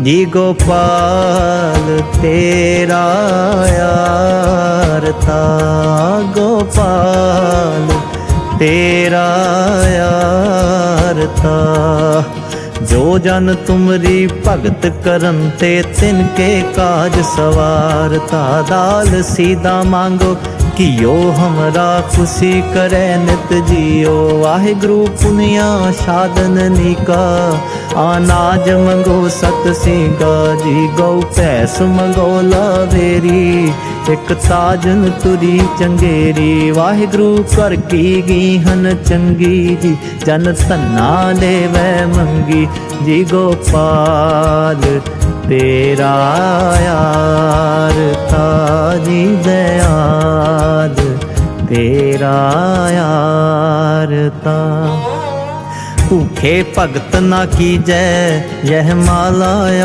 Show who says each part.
Speaker 1: ਜੀ ਗੋਪਾਲ, ਤੇਰਾ ਯਾਰ ਗੋਪਾਲ, ਤੇਰਾ ਯਾਰ ਜੋ ਜਨ ਤੁਮਰੀ ਭਗਤ ਕਰਨ ਤੇ ਤਿਨ ਕੇ ਕਾਜ ਸਵਾਰਤਾ ਦਾਲ ਸੀਦਾ ਮੰਗੋ ਕਿਓ ਹਮਰਾ ਖੁਸ਼ੀ ਕਰੈ ਨਿਤ ਜੀਓ ਵਾਹਿਗੁਰੂ ਪੁਨੀਆ ਸਾਧਨ ਨੀਕਾ ਆਨਾਜ ਮੰਗੋ ਸਤ ਸਿੰਘਾ ਜੀ ਗਉ ਭੈਸ ਮੰਗੋ ਲਾਵੇਰੀ ਇੱਕ ਤਾਜਨ ਤੁਰੀ ਚੰਗੇਰੀ ਵਾਹਿਗੁਰੂ ਕਰ ਕੀ ਗੀਹਨ ਚੰਗੀ ਜੀ ਜਨ ਧੰਨਾ ਲੈਵੈ ਮੰਗੀ ਜੀ ਗੋਪਾਲ ਤੇਰਾ ਯਾਰ ਤਾਜੀ ਦਇਆਦ ਤੇਰਾ ਯਾਰ ਤਾ। ਭਗਤ ਨਾ ਕੀਜੈ ਯਹ ਮਾਲਾ